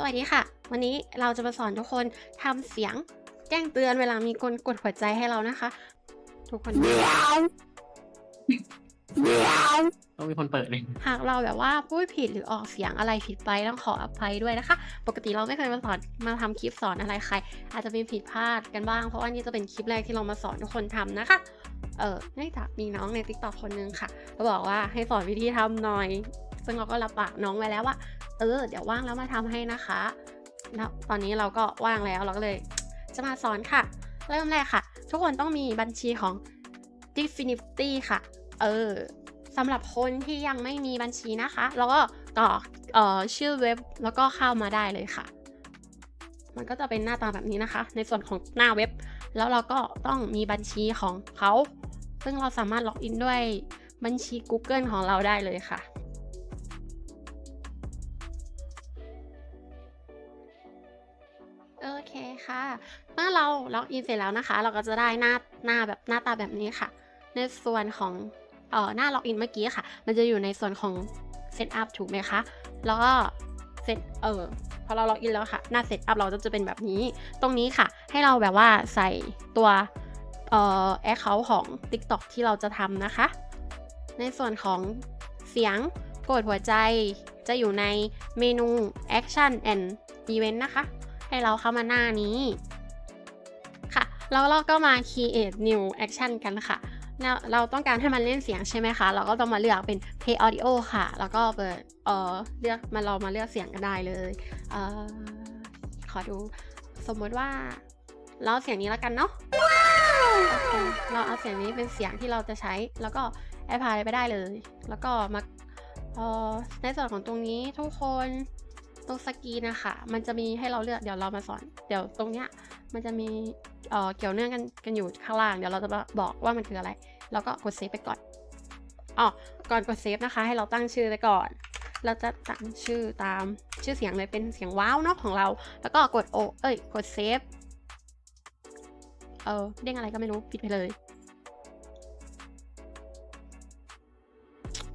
สวัสดีค่ะ วันนี้เราจะมาสอนทุกคนทำเสียงแจ้งเตือนเวลามีคนกดหัวใจให้เรานะคะ ทุกคนต้องมีคนเปิดเลยหากเราแบบว่าพูดผิดหรือออกเสียงอะไรผิดไปต้องขออภัยด้วยนะคะ ปกติเราไม่เคยมาสอนมาทำคลิปสอนอะไรใคร อาจจะมีผิดพลาดกันบ้างเพราะว่านี่จะเป็นคลิปแรกที่เรามาสอนทุกคนทำนะคะ เออเนื่องจากมีน้องใน t ิ k t o k คนนึงค่ะก็บอกว่าให้สอนวิธีทำหน่อย ซึ่งเราก็รับปากน้องไว้แล้วว่า เออ เดี๋ยวว่างแล้วมาทำให้นะคะแล้วตอนนี้เราก็ว่างแล้วเราก็เลยจะมาสอนค่ะ เริ่มแรกค่ะ ทุกคนต้องมีบัญชีของ Definity ค่ะ เออสำหรับคนที่ยังไม่มีบัญชีนะคะ แล้วก็กรอกเอ่อชื่อเว็บแล้วก็เข้ามาได้เลยค่ะ มันก็จะเป็นหน้าตาแบบนี้นะคะ ในส่วนของหน้าเว็บ แล้วเราก็ต้องมีบัญชีของเขา ซึ่งเราสามารถล็อกอินด้วยบัญชี Google ของเราได้เลยค่ะ อเคค่ะ เมื่อเราล็อกอินเสร็จแล้วนะคะ เราก็จะได้หน้าหน้าแบบหน้าตาแบบนี้ค่ะ ในส่วนของเอ่อหน้าล็อกอินเมื่อกี้ค่ะ มันจะอยู่ในส่วนของ Setup ถูกไหมคะ แล้วก็เซตเออพอเราล็อกอินแล้วค่ะ หน้า Setup เราจะเป็นแบบนี้ ตรงนี้ค่ะ ให้เราแบบว่าใส่ตัวเอ่อ account ของ TikTok ที่เราจะทำนะคะ ในส่วนของเสียงกดหัวใจจะอยู่ในเมนู Action and Event นะคะ ให้เราเข้ามาหน้านี้ค่ะ แล้วเราก็มา create new action กันค่ะเราเราต้องการให้มันเล่นเสียงใช่ไหมคะ เราก็ต้องมาเลือกเป็น play audio ค่ะ แล้วก็เปิดเออเลือกมาเรามาเลือกเสียงกันได้เลยเออขอดูสมมติว่าเราเสียงนี้แล้วกันเนาะเเราเอาเสียงนี้เป็นเสียงที่เราจะใช้ แล้วก็แอพพลายไปได้เลย แล้วก็มาเออในส่วนของตรงนี้ทุกคน ตรงสกีนนะคะ มันจะมีให้เราเลือก เดี๋ยวเรามาสอน เดี๋ยวตรงเนี้ย มันจะมีเอ่อเกี่ยวเนื่องกันกันอยู่ข้างล่าง เดี๋ยวเราจะบอกว่ามันคืออะไร แล้วก็กดเซฟไปก่อน อ๋อ ก่อนกดเซฟนะคะ ให้เราตั้งชื่อไปก่อน เราจะตั้งชื่อตามชื่อเสียงเลยเป็นเสียงว้าวเนาะของเรา แล้วก็กดโอ เอ้ย กดเซฟ เออ เด้งอะไรก็ไม่รู้ ปิดไปเลย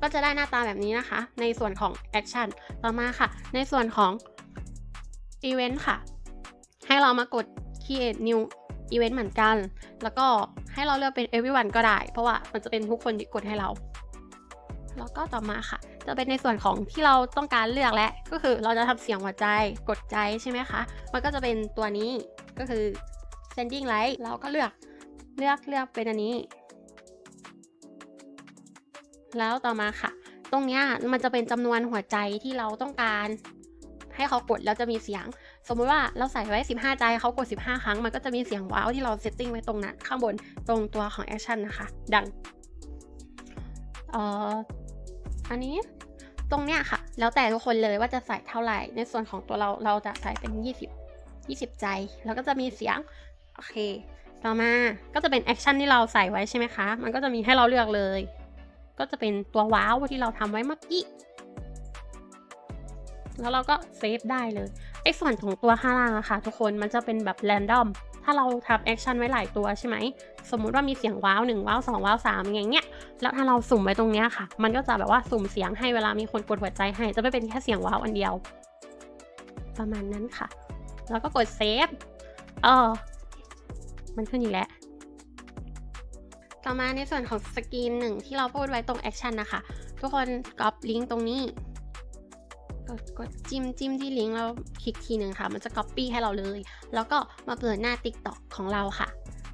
ก็จะได้หน้าตาแบบนี้นะคะ ในส่วนของแอคชั่นต่อมาค่ะ ในส่วนของ Event ค่ะ ให้เรามากด create new event เหมือนกัน แล้วก็ให้เราเลือกเป็น everyone ก็ได้ เพราะว่ามันจะเป็นทุกคนที่กดให้เรา แล้วก็ต่อมาค่ะ จะเป็นในส่วนของที่เราต้องการเลือกและ ก็คือเราจะทำเสียงหัวใจ กดใจใช่ไหมคะ มันก็จะเป็นตัวนี้ ก็คือ sending light เราก็เลือก เลือก เลือกเป็นอันนี้ แล้วต่อมาค่ะ ตรงเนี้ยมันจะเป็นจำนวนหัวใจที่เราต้องการ ให้เขากดแล้วจะมีเสียง สมมุติว่าเราใส่ไว้ 15 ใจเขากด 15 ครั้ง มันก็จะมีเสียงว้าวที่เราเซตติ้งไว้ตรงนั้นข้างบนตรงตัวของแอคชั่นนะคะ ดังเอ่ออันนี้ตรงเนี้ยค่ะ แล้วแต่ทุกคนเลยว่าจะใส่เท่าไหร่ ในส่วนของตัวเราเราจะใส่เป็น 20 20 ใจ แล้วก็จะมีเสียง โอเค ต่อมาก็จะเป็นแอคชั่นที่เราใส่ไว้ใช่ไหมคะ มันก็จะมีให้เราเลือกเลย ก็จะเป็นตัวว้าวที่เราทำไว้เมื่อกี้ แล้วเราก็เซฟได้เลย ไอ้ส่วนของตัวข้างล่างอะค่ะ ทุกคนมันจะเป็นแบบแรนดอม ถ้าเราทำแอคชั่นไว้หลายตัวใช่ไหม สมมุติว่ามีเสียงว้าวหนึ่งว้าวสองว้าวสามอย่างเงี้ย แล้วถ้าเราสุ่มไว้ตรงเนี้ยค่ะ มันก็จะแบบว่าสุ่มเสียงให้เวลามีคนกดหัวใจให้ จะไม่เป็นแค่เสียงว้าวอันเดียว ประมาณนั้นค่ะ แล้วก็กดเซฟ เออ มันขึ้นอีกแล้ว ต่อมาในส่วนของสกรีนหนึ่งที่เราพูดไว้ตรงแอคชั่นนะคะ ทุกคนก๊อปลิงก์ตรงนี้ กดกดจิ้มจิ้มที่ลิงก์แล้วคลิกทีหนึ่งค่ะ มันจะ Copy ให้เราเลย แล้วก็มาเปิดหน้า TikTok ของเราค่ะ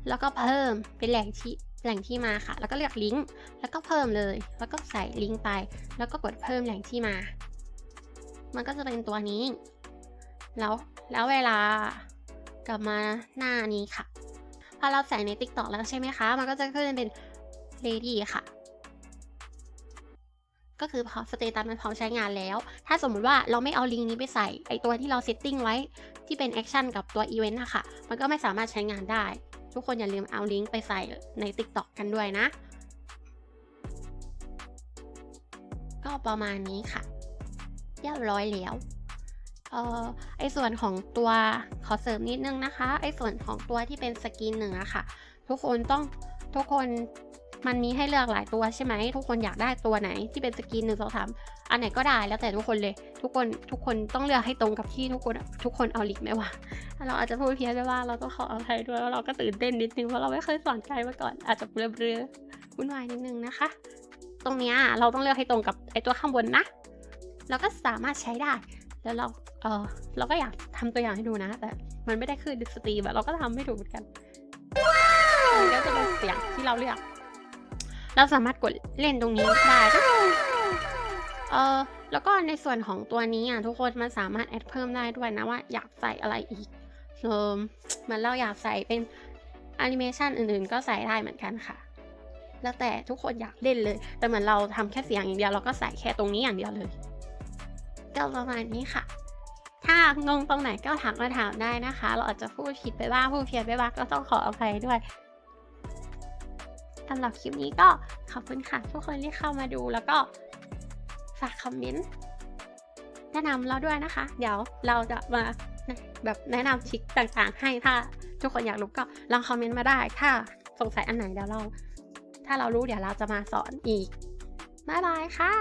แล้วก็เพิ่มเป็นแหล่งที่แหล่งที่มาค่ะ แล้วก็เลือกลิงก์ แล้วก็เพิ่มเลย แล้วก็ใส่ลิงก์ไป แล้วก็กดเพิ่มแหล่งที่มา มันก็จะเป็นตัวนี้ แล้ว แล้วเวลากลับมาหน้านี้ค่ะ พอเราใส่ใน TikTok แล้วใช่ไหมคะ มันก็จะขึ้นเป็น ready ค่ะ ก็คือพอสเตตัสมันพร้อมใช้งานแล้ว ถ้าสมมุติว่าเราไม่เอาลิงก์นี้ไปใส่ ไอตัวที่เราเซตติ้งไว้ที่เป็นแอคชั่นกับตัวอีเวนต์อะค่ะมันก็ไม่สามารถใช้งานได้ ทุกคนอย่าลืมเอาลิงก์ไปใส่ใน TikTok กันด้วยนะ ก็ประมาณนี้ค่ะเรียบร้อยแล้ว เอ่อไอส่วนของตัวขอเสริมนิดนึงนะคะ ไอส่วนของตัวที่เป็นสกินหนึ่งอะค่ะ ทุกคนต้องทุกคนมันมีให้เลือกหลายตัวใช่ไหมทุกคนอยากได้ตัวไหนที่เป็นสกินหนึ่งสองสามอันไหนก็ได้แล้วแต่ทุกคนเลยทุกคนทุกคนต้องเลือกให้ตรงกับที่ทุกคนทุกคนเอาลิกไหมวะเราอาจจะพูดเพี้ยนไปว่าเราต้องขออภัยด้วยแล้วเราก็ตื่นเต้นนิดนึงเพราะเราไม่เคยสอนใครมาก่อนอาจจะเบลอๆวุ่นวายนิดนึงนะคะ ตรงเนี้ยเราต้องเลือกให้ตรงกับไอตัวข้างบนนะแล้วก็สามารถใช้ได้ แล้วเราเออเราก็อยากทำตัวอย่างให้ดูนะ แต่มันไม่ได้คือดิสตรีแบบเราก็ทำไม่ถูกเหมือนกันมันก็จะเป็นเสียงที่เราเลือก เราสามารถกดเล่นตรงนี้ได้ก็เออแล้วก็ในส่วนของตัวนี้อะทุกคนมันสามารถแอดเพิ่มได้ด้วยนะว่าอยากใส่อะไรอีกเออเหมือนเราอยากใส่เป็นแอนิเมชันอื่นๆ ก็ใส่ได้เหมือนกันค่ะ แล้วแต่ทุกคนอยากเล่นเลย แต่เหมือนเราทำแค่เสียงอย่างเดียวเราก็ใส่แค่ตรงนี้อย่างเดียวเลย็ประมาณนี้ค่ะ ถ้างงตรงไหนก็ถามมาถามได้นะคะ เราอาจจะพูดผิดไปบ้างพูดเพี้ยนไปบ้างก็ต้องขออภัยด้วยสำหรับคลิปนี้ก็ขอบคุณค่ะทุกคนที่เข้ามาดูแล้วก็ฝากคอมเมนต์แนะนำเราด้วยนะคะ เดี๋ยวเราจะมาแบบแนะนำทริคต่างๆ ให้ถ้าทุกคนอยากรู้ก็ลองคอมเมนต์มาได้ถ้าสงสัยอันไหนเดี๋ยวเรา ถ้าเรารู้เดี๋ยวเราจะมาสอนอีก บ๊ายบายค่ะ